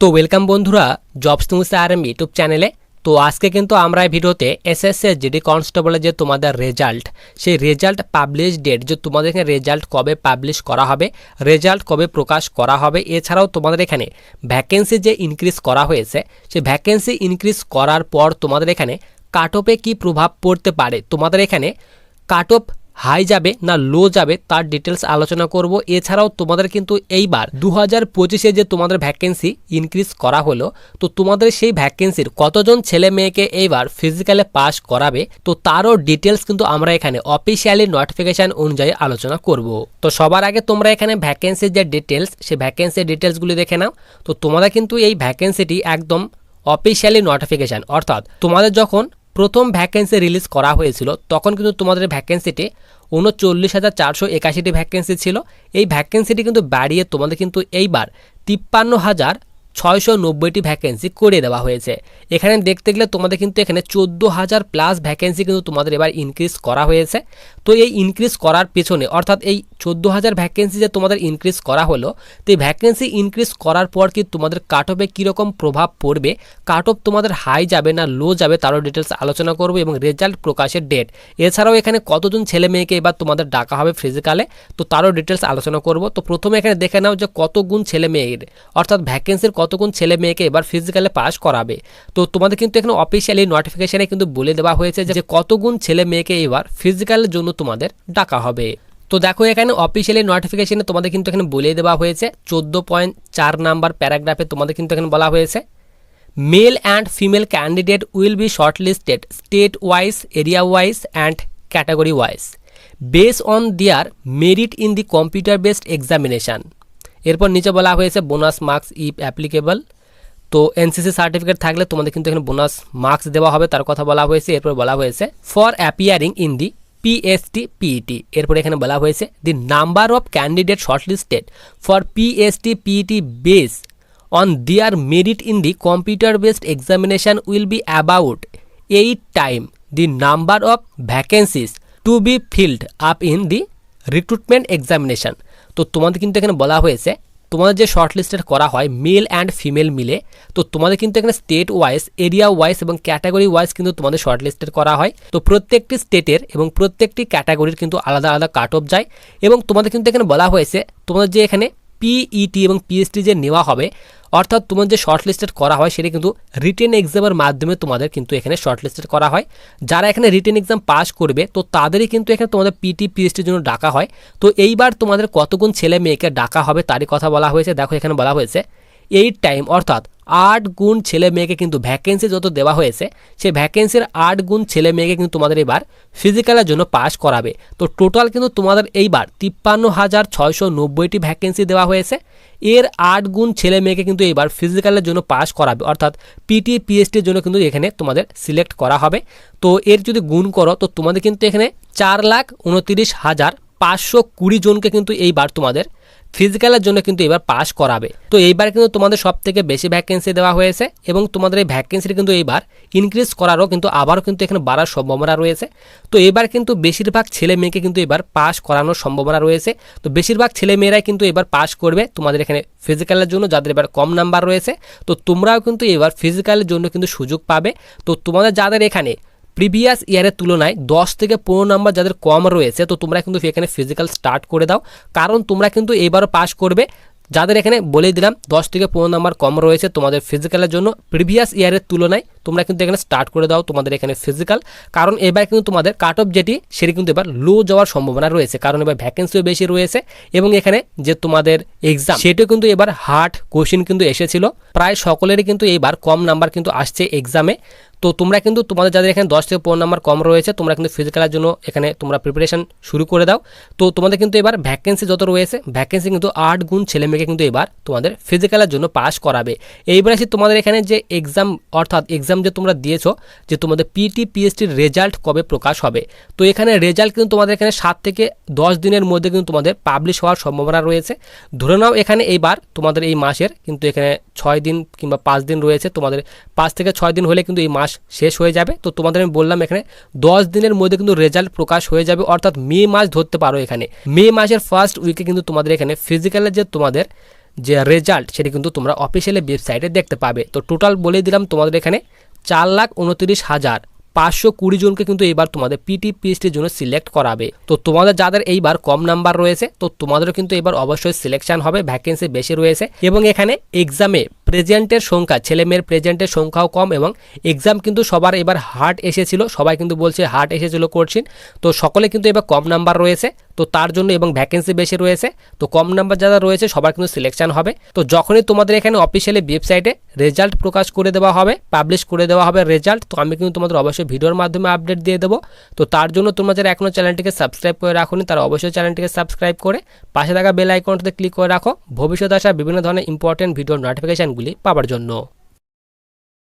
তো ওয়েলকাম বন্ধুরা jobs news R M YouTube চ্যানেলে তো আজকে কিন্তু আমরা এই ভিডিওতে এসএসএস জিডি কনস্টেবলের যে তোমাদের রেজাল্ট সেই রেজাল্ট পাবলিশ ডেট যে তোমাদের এখানে রেজাল্ট কবে পাবলিশ করা হবে রেজাল্ট কবে প্রকাশ করা হবে, এছাড়াও তোমাদের এখানে ভ্যাকেন্সি যে ইনক্রিজ করা হয়েছে, সেই ভ্যাকেন্সি ইনক্রিজ করার পর তোমাদের এখানে কাট অফে কী প্রভাব পড়তে পারে? তোমাদের এখানে কাট অফ হাই যাবে না লো যাবে তার ডিটেলস আলোচনা করব। এছাড়াও তোমাদের কিন্তু এইবার দু হাজার পঁচিশে যে তোমাদের ভ্যাকেন্সি ইনক্রিজ করা হলো, তো তোমাদের সেই ভ্যাকেন্সির কতজন ছেলে মেয়েকে এইবার ফিজিক্যালে পাস করাবে, তো তারও ডিটেলস কিন্তু আমরা এখানে অফিসিয়ালি নোটিফিকেশান অনুযায়ী আলোচনা করব। তো সবার আগে তোমরা এখানে ভ্যাকেন্সির যে ডিটেলস সেই ভ্যাকেন্সির ডিটেলসগুলি দেখে নাও। তো তোমাদের কিন্তু এই ভ্যাকেন্সিটি একদম অফিসিয়ালি নোটিফিকেশান অর্থাৎ তোমাদের যখন প্রথম ভ্যাকেন্সি রিলিজ করা হয়েছিল, তখন কিন্তু তোমাদের ভ্যাকেন্সিটি উনচল্লিশ হাজার চারশো একাশিটি ভ্যাকেন্সি ছিল। এই ভ্যাকেন্সিটি কিন্তু বাড়িয়ে তোমাদের কিন্তু এইবার তিপ্পান্ন হাজার ছয়শো নব্বইটি ভ্যাকেন্সি করে দেওয়া হয়েছে। এখানে দেখতে গেলে তোমাদের কিন্তু এখানে চোদ্দ হাজার প্লাস ভ্যাকেন্সি কিন্তু তোমাদের এবার ইনক্রিজ করা হয়েছে। তো এই ইনক্রিজ করার পেছনে, অর্থাৎ এই চোদ্দ হাজার ভ্যাকেন্সি যে তোমাদের ইনক্রিজ করা হলো, তো এই ভ্যাকেন্সি ইনক্রিজ করার পর কি তোমাদের কাট অফে কীরকম প্রভাব পড়বে? কাট অফ তোমাদের হাই যাবে না লো যাবে তারও ডিটেলস আলোচনা করব এবং রেজাল্ট প্রকাশের ডেট এছাড়াও এখানে কতজন ছেলে মেয়েকে এবার তোমাদের ডাকা হবে ফিজিক্যালে তো তারও ডিটেলস আলোচনা করব। তো প্রথমে এখানে দেখে নাও যে কত গুণ ছেলে মেয়ের, অর্থাৎ ভ্যাকেন্সির কতগুণ ছেলে মেয়েকে এবার ফিজিক্যালে পাস করাবে? তো তোমাদের কিন্তু এখানে অফিসিয়ালি নোটিফিকেশানে কিন্তু বলে দেওয়া হয়েছে যে কতগুণ ছেলে মেয়েকে এবার ফিজিক্যালের জন্য তোমাদের ডাকা হবে। তো দেখো এখানে অফিসিয়ালি নোটিফিকেশনে তোমাদের কিন্তু এখানে বলে দেওয়া হয়েছে। চোদ্দ পয়েন্ট চার নাম্বার প্যারাগ্রাফে তোমাদের কিন্তু এখানে বলা হয়েছে। Male and female candidate will be shortlisted state wise area wise and category wise base on their merit in the computer based examination এরপর নিচে বলা হয়েছে বোনাস মার্কস ইফ অ্যাপ্লিকেবল। তো এনসিসি সার্টিফিকেট থাকলে তোমাদের কিন্তু এখানে বোনাস মার্কস দেওয়া হবে, তার কথা বলা হয়েছে। এরপর বলা হয়েছে for appearing in the PST PET এরপর এখানে বলা হয়েছে the number of candidate shortlisted for PST PET base on their merit in the computer based examination will be about eight time the number of vacancies to be filled up in the recruitment examination তো তোমাদের কিন্তু এখানে বলা হয়েছে, তোমাদের যে short listed করা হয় মেল অ্যান্ড ফিমেল মিলে, তো তোমাদের কিন্তু এখানে স্টেট ওয়াইজ এরিয়া ওয়াইজ এবং ক্যাটাগরি ওয়াইজ কিন্তু তোমাদের শর্ট লিস্টেড করা হয়। তো প্রত্যেকটি স্টেটের এবং প্রত্যেকটি ক্যাটাগরির কিন্তু আলাদা আলাদা কাট অফ যায় এবং তোমাদের কিন্তু এখানে বলা হয়েছে, তোমাদের যে এখানে পিইটি এবং পিএসটি যে নেওয়া হবে অর্থাৎ তোমাদের যে শর্টলিস্টেড করা হয়, সেটা কিন্তু রিটেন এক্সামের মাধ্যমে তোমাদের কিন্তু এখানে শর্টলিস্টেড করা হয়। যারা এখানে রিটেন এক্সাম পাস করবে, তো তাদেরই কিন্তু এখানে তোমাদের পিটি পিএসটির জন্য ডাকা হয়। তো এইবার তোমাদের কতগুণ ছেলে মেয়েকে ডাকা হবে, তারই কথা বলা হয়েছে। দেখো, এখানে বলা হয়েছে এই টাইম অর্থাৎ আট গুণ ছেলে মেয়েকে কিন্তু ভ্যাকেন্সি যত দেওয়া হয়েছে সেই ভ্যাকেন্সির আট গুণ ছেলে মেয়েকে কিন্তু তোমাদের এবার ফিজিক্যালের জন্য পাস করাবে। তো টোটাল কিন্তু তোমাদের এইবার তিপ্পান্ন হাজার ছয়শো নব্বইটি ভ্যাকেন্সি দেওয়া হয়েছে। এর আট গুণ ছেলে মেয়েকে কিন্তু এবার ফিজিক্যালের জন্য পাস করাবে। অর্থাৎ পিটি পিএসটির জন্য কিন্তু এখানে তোমাদের সিলেক্ট করা হবে। তো এর যদি গুণ করো, তো তোমাদের কিন্তু এখানে চার লাখ উনতিরিশ হাজার পাঁচশো কুড়ি জনকে কিন্তু এইবার তোমাদের ফিজিক্যালের জন্য কিন্তু এবার পাস করাবে। তো এইবার কিন্তু তোমাদের সব থেকে বেশি ভ্যাকেন্সি দেওয়া হয়েছে এবং তোমাদের এই ভ্যাকেন্সিটি কিন্তু এইবার ইনক্রিজ করারও কিন্তু আবারও কিন্তু এখানে বাড়ার সম্ভাবনা রয়েছে। তো এবার কিন্তু বেশিরভাগ ছেলে মেয়েকে কিন্তু এবার পাস করানোর সম্ভাবনা রয়েছে। তো বেশিরভাগ ছেলে মেয়েরাই কিন্তু এবার পাস করবে তোমাদের এখানে ফিজিক্যালের জন্য, যাদের এবার কম নাম্বার রয়েছে। তো তোমরাও কিন্তু এবার ফিজিক্যালের জন্য কিন্তু সুযোগ পাবে। তো তোমাদের যাদের এখানে প্রিভিয়াস ইয়ারের তুলনায় দশ থেকে পনেরো নাম্বার যাদের কম রয়েছে, তো তোমরা কিন্তু এখানে ফিজিক্যাল স্টার্ট করে দাও। কারণ তোমরা কিন্তু এবারও পাস করবে। যাদের এখানে বলে দিলাম, দশ থেকে পনেরো নাম্বার কম রয়েছে তোমাদের ফিজিক্যালের জন্য প্রিভিয়াস ইয়ারের তুলনায় তোমরা কিন্তু এখানে স্টার্ট করে দাও তোমাদের এখানে ফিজিক্যাল কারণ এবার কিন্তু তোমাদের কাট অফ যেটি, সেটি কিন্তু এবার লো যাওয়ার সম্ভাবনা রয়েছে। কারণ এবার ভ্যাকেন্সিও বেশি রয়েছে এবং এখানে যে তোমাদের এক্সাম সেটিও কিন্তু এবার হার্ড কোশ্চিন কিন্তু এসেছিল। প্রায় সকলেরই কিন্তু এবার কম নাম্বার কিন্তু আসছে এক্সামে তো তোমরা কিন্তু তোমাদের যাদের এখানে দশ থেকে পনেরো নাম্বার কম রয়েছে, তোমরা কিন্তু ফিজিক্যালের জন্য এখানে তোমরা প্রিপারেশন শুরু করে দাও। তো তোমাদের কিন্তু এবার ভ্যাকেন্সি যত রয়েছে ভ্যাকেন্সি কিন্তু আট গুণ ছেলে মেয়েকে কিন্তু এবার তোমাদের ফিজিক্যালের জন্য পাস করাবে। এইবার আসি তোমাদের এখানে যে এক্সাম অর্থাৎ এক্সাম যে তোমরা দিয়েছ, যে তোমাদের পিটি পিএসটির রেজাল্ট কবে প্রকাশ হবে? তো এখানে রেজাল্ট কিন্তু তোমাদের এখানে সাত থেকে দশ দিনের মধ্যে কিন্তু তোমাদের পাবলিশ হওয়ার সম্ভাবনা রয়েছে। ধরে নাও এখানে এইবার তোমাদের এই মাসের কিন্তু এখানে ছয় দিন কিংবা পাঁচ দিন রয়েছে। তোমাদের পাঁচ থেকে ছয় দিন হলে কিন্তু এই মাস শেষ হয়ে যাবে। তো তোমাদের আমি বললাম এখানে দশ দিনের মধ্যে কিন্তু রেজাল্ট প্রকাশ হয়ে যাবে, অর্থাৎ মে মাস ধরতে পারো এখানে। মে মাসের ফার্স্ট উইকে কিন্তু তোমাদের এখানে ফিজিক্যালের যে তোমাদের যে রেজাল্ট সেটি কিন্তু তোমরা অফিসিয়ালি ওয়েবসাইটে দেখতে পাবে। তো টোটাল বলে দিলাম তোমাদের এখানে চার লাখ উনত্রিশ হাজার পাঁচশো কুড়ি জনকে কিন্তু এবার তোমাদের পিটি পিএসটির জন্য সিলেক্ট করাবে। তো তোমাদের যাদের এইবার কম নাম্বার রয়েছে, তো তোমাদেরও কিন্তু এবার অবশ্যই সিলেকশন হবে ভ্যাকেন্সি বেশি রয়েছে এবং এখানে এক্সামে প্রেজেন্টের সংখ্যা, ছেলে মেয়ের প্রেজেন্টের সংখ্যাও কম এবং এক্সাম কিন্তু সবার এবার হার্ট এসেছিল, সবাই কিন্তু বলছে হার্ট এসেছিল করছেন তো সকলে কিন্তু এবার কম নাম্বার রয়েছে, তো তার জন্য এবং ভ্যাকেন্সি বেশি রয়েছে, তো কম নাম্বার যারা রয়েছে সবার কিন্তু সিলেকশন হবে, তো যখনই তোমাদের এখানে অফিসিয়ালি ওয়েবসাইটে রেজাল্ট প্রকাশ করে দেওয়া হবে পাবলিশ করে দেওয়া হবে রেজাল্ট তো আমি কিন্তু তোমাদের অবশ্যই ভিডিওর মাধ্যমে আপডেট দিয়ে দেবো, তো তার জন্য তোমরা যারা এখনও চ্যানেলটিকে সাবস্ক্রাইব করে রাখোনি, তারা অবশ্যই চ্যানেলটিকে সাবস্ক্রাইব করে, পাশে থাকা বেল আইকনটাতে ক্লিক করে রাখো, ভবিষ্যতে আসা বিভিন্ন ধরনের ইম্পর্টেন্ট ভিডিওর নোটিফিকেশানগুলি পাওয়ার জন্য